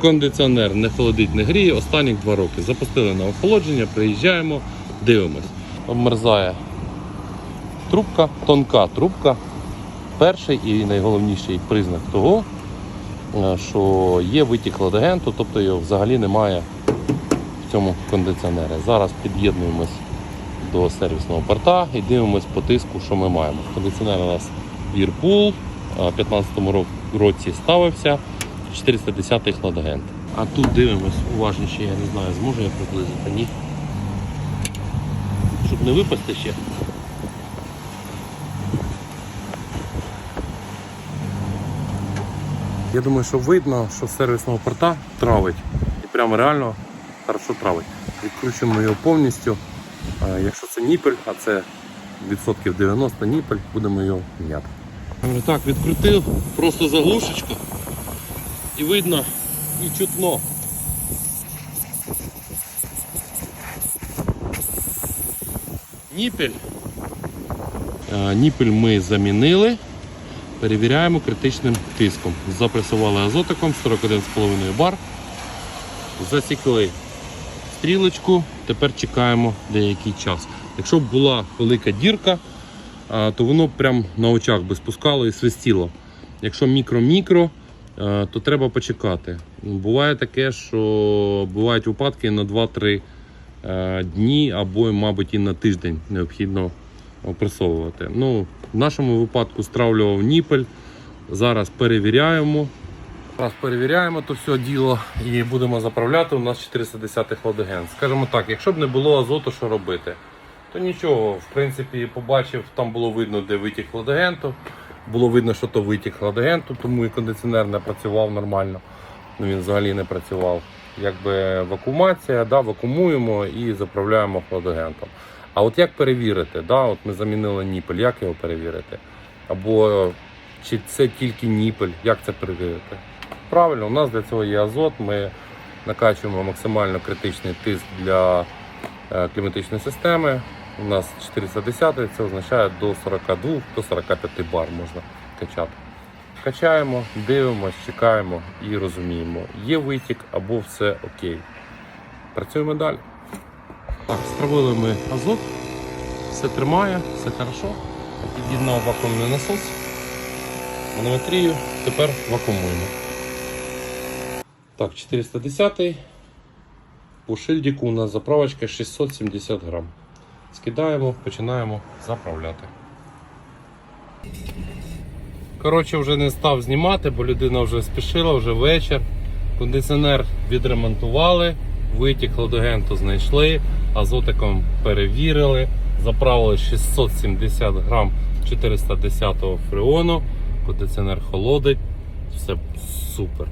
кондиціонер не холодить, не гріє останні два роки. Запустили на охолодження, приїжджаємо, дивимось. Обмерзає трубка, тонка трубка. Перший і найголовніший признак того, е, що є витік ладагенту, тобто його взагалі немає в цьому кондиціонері. Зараз під'єднуємось до сервісного порта і дивимось по тиску, що ми маємо. Кондиціонер у нас Whirlpool, а в 2015 році ставився 410 хладагент. А тут дивимось уважніше, я не знаю, зможу я приблизити, ні. Щоб не випасти ще. Я думаю, що видно, що з сервісного порта травить. І прямо реально хорошо травить. Відкручуємо його повністю. А Якщо це ніпель, а це відсотків 90 ніпель, будемо його міняти. Так, відкрутив просто заглушечку і видно і чутно. Ніпель. Е, Ніпель ми замінили. Перевіряємо критичним тиском. Запресували азотиком 41,5 бар. Засікли стрілочку, тепер чекаємо деякий час. Якщо б була велика дірка, то воно прям на очах би спускало і свистіло. Якщо мікро-мікро, то треба почекати. Буває таке, що бувають випадки на 2-3 е, дні або, мабуть, і на тиждень необхідно опресовувати. Ну, в нашому випадку стравлював ніпель. Зараз перевіряємо. Зараз перевіряємо то все діло і будемо заправляти. У нас 410 хладоген. Скажімо так, якщо б не було азоту, що робити, то нічого. В принципі, побачив, там було видно, де витік хладагенту. Було видно, що то витік хладагенту, тому і кондиціонер не працював нормально. Ну, він взагалі не працював. Якби вакуумація, да, вакуумуємо і заправляємо хладагентом. А от як перевірити? Да, от ми замінили ніпель, як його перевірити? Або чи це тільки ніпель, як це перевірити? Правильно, у нас для цього є азот. Ми накачуємо максимально критичний тиск для е, кліматичної системи. У нас 410, це означає до 42 до 45 бар можна качати. Качаємо, дивимося, чекаємо і розуміємо, є витік або все окей. Працюємо далі. Так, стравили ми азот, все тримає, все хорошо. Під'єднав вакуумний насос, манометрію, тепер вакуумуємо. Так, 410 по шильдику у нас заправочка 670 грам. Скидаємо, починаємо заправляти. Коротше, вже не став знімати, бо людина вже спішила, вже вечір. Кондиціонер відремонтували, витік хладагенту знайшли, азотиком перевірили, заправили 670 грам 410 фреону, кондиціонер холодить, все супер.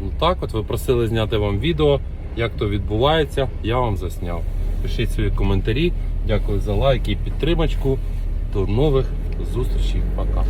Ну так от ви просили зняти вам відео, як то відбувається, я вам засняв. Пишіть свої коментарі. Дякую за лайки і підтримочку. До нових зустрічей. Пока.